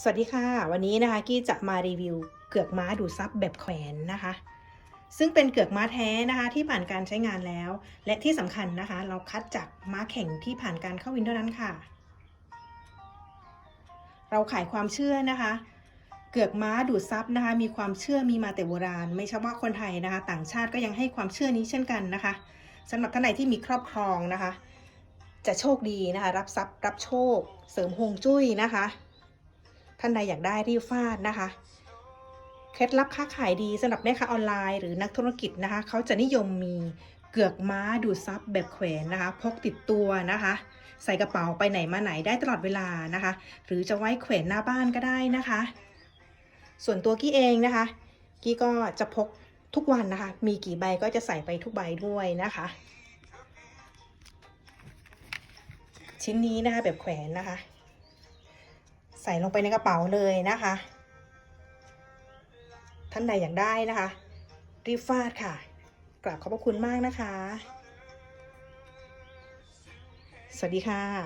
สวัสดีค่ะ วันนี้นะคะกี้จะมารีวิวเกือกม้าดูซับแบบแขวนนะคะ ซึ่งเป็นเกือกม้าแท้นะคะที่ผ่านการใช้งานแล้ว และที่สำคัญนะคะ เราคัดจากม้าแข่งที่ผ่านการเข้าวินเท่านั้นค่ะ เราขายความเชื่อนะคะ เกือกม้าดูดซับนะคะ มีความเชื่อมีมาแต่โบราณ ไม่ใช่ว่าคนไทยนะคะ ต่างชาติก็ยังให้ความเชื่อนี้เช่นกันนะคะสำหรับท่านใดที่มีครอบครองนะคะ จะโชคดีนะคะ รับทรัพย์รับโชค เสริมฮวงจุ้ยนะคะ ท่านใดอยากได้รีบฟาดนะคะ เคล็ดลับค้าขายดีสำหรับแม่ค้าออนไลน์หรือนักธุรกิจนะคะ เขาจะนิยมมีเกือกม้าดูดซับแบบแขวนนะคะ พกติดตัวนะคะ ใส่กระเป๋าไปไหนมาไหนได้ตลอดเวลานะคะ หรือจะไว้แขวนหน้าบ้านก็ได้นะคะ ส่วนตัวกี้เองนะคะ กี้ก็จะพกทุกวันนะคะ มีกี่ใบก็จะใส่ไปทุกใบด้วยนะคะ ชิ้นนี้นะคะแบบแขวนนะคะ ใส่ลงไปในกระเป๋าเลยนะคะ ท่านใดอยากได้นะคะ รีบฟาดค่ะ กราบขอบพระคุณมากนะคะ สวัสดีค่ะ